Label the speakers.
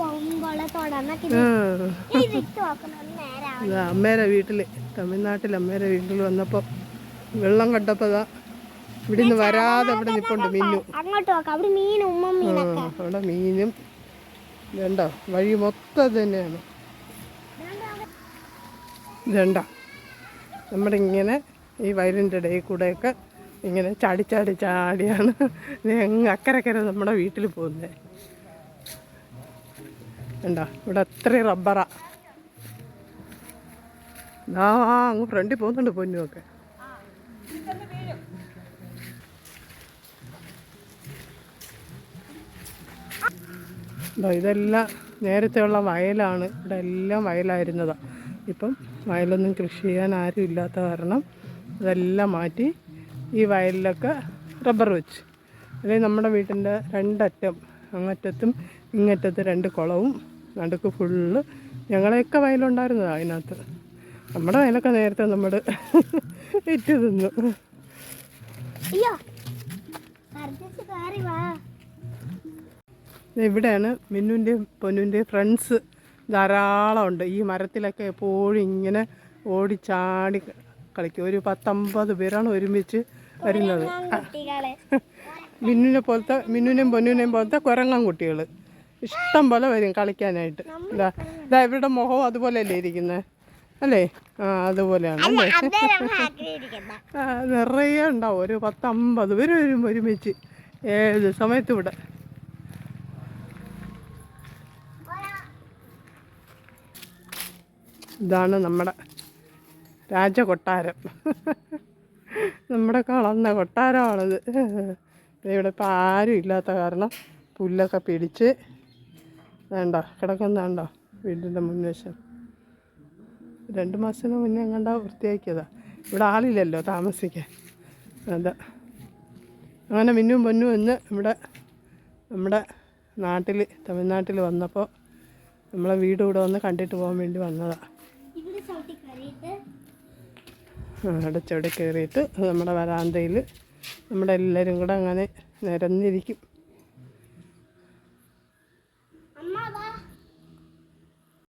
Speaker 1: പോകുമ്പോൾ തുടർന്നൊക്കെ
Speaker 2: അമ്മേരെ വീട്ടിൽ തമിഴ്നാട്ടിൽ അമ്മേരെ വീട്ടിൽ വന്നപ്പോൾ വെള്ളം കണ്ടപ്പോൾ ഇവിടുന്ന് ഇവിടെ നിന്ന് വരാതെ ഇവിടെ നിൽപ്പുണ്ട്
Speaker 1: മീനു അവിടെ
Speaker 2: മീനും ഇതുണ്ടോ? വഴി മൊത്തം തന്നെയാണ് വേണ്ട നമ്മുടെ ഇങ്ങനെ ഈ വയലിന്റെ ഇടയിൽ കൂടെയൊക്കെ ഇങ്ങനെ ചാടി ചാടി ചാടിയാണ്. അങ്ങ് അക്കരക്കര നമ്മുടെ വീട്ടിൽ പോകുന്നത്. ഉണ്ടോ ഇവിടെ അത്രയും റബ്ബറാ. ആ അങ്ങ് ഫ്രണ്ടിൽ പോകുന്നുണ്ട് പൊന്നുമൊക്കെ ഇതെല്ലാം നേരത്തെയുള്ള വയലാണ്. ഇവിടെ എല്ലാം വയലായിരുന്നതാണ് ഇപ്പം വയലൊന്നും കൃഷി ചെയ്യാൻ ആരും ഇല്ലാത്ത കാരണം ഇതെല്ലാം മാറ്റി ഈ വയലിലൊക്കെ റബ്ബർ വെച്ച്. അല്ലെങ്കിൽ നമ്മുടെ വീട്ടിന്റെ രണ്ടറ്റം അങ്ങറ്റത്തും ഇങ്ങറ്റത്ത് രണ്ട് കുളവും നടുക്ക് ഫുള്ള് ഞങ്ങളെയൊക്കെ വയലുണ്ടായിരുന്നതാണ് അതിനകത്ത്. നമ്മുടെ വയലൊക്കെ നേരത്തെ നമ്മൾ ഇറ്റ് തിന്നു. ഇവിടെയാണ് മിന്നുന്റെയും പൊന്നുന്റെയും ഫ്രണ്ട്സ് ധാരാളമുണ്ട് ഈ മരത്തിലൊക്കെ എപ്പോഴും ഇങ്ങനെ ഓടിച്ചാടി കളിക്കും. ഒരു പത്തമ്പത് പേരാണ് ഒരുമിച്ച് വരുന്നത്. മിന്നുനെ പോലത്തെ മിന്നുനെയും പൊന്നുനെയും പോലത്തെ കുരങ്ങൻ കുട്ടികൾ ഇഷ്ടം പോലെ വരും കളിക്കാനായിട്ട്. ഇതാ ഇതാ ഇവരുടെ മുഖവും അതുപോലെയല്ലേ ഇരിക്കുന്നത് അല്ലേ? ആ അതുപോലെയാണ് അല്ലേ നിറയെ ഉണ്ടാവും. ഒരു പത്തമ്പത് പേര് വരും ഒരുമിച്ച്. ഏത് സമയത്തും ഇവിടെ. ഇതാണ് നമ്മുടെ രാജകൊട്ടാരം. നമ്മുടെ കളന്ന കൊട്ടാരമാണിത്. ഇവിടെ ഇപ്പം ആരും ഇല്ലാത്ത കാരണം പുല്ലൊക്കെ പിടിച്ച് വേണ്ട കിടക്കുന്നുണ്ടോ വീടിന്റെ മുൻവശം രണ്ട് മാസത്തിന് മുന്നേ എങ്ങാണ്ടാ വൃത്തിയാക്കിയതാ. ഇവിടെ ആളില്ലല്ലോ താമസിക്കാൻ. അതെ. അങ്ങനെ മിന്നും പൊന്നും എന്ന് ഇവിടെ നമ്മുടെ നാട്ടിൽ തമിഴ്നാട്ടിൽ വന്നപ്പോൾ നമ്മളെ വീട് ഇവിടെ വന്ന് കണ്ടിട്ട് പോകാൻ വേണ്ടി വന്നതാണ് അവിടെ ചവിടെ കയറിയിട്ട് നമ്മുടെ വരാന്തയിൽ നമ്മുടെ എല്ലാവരും കൂടെ അങ്ങനെ നിരന്നിരിക്കും. 爸爸。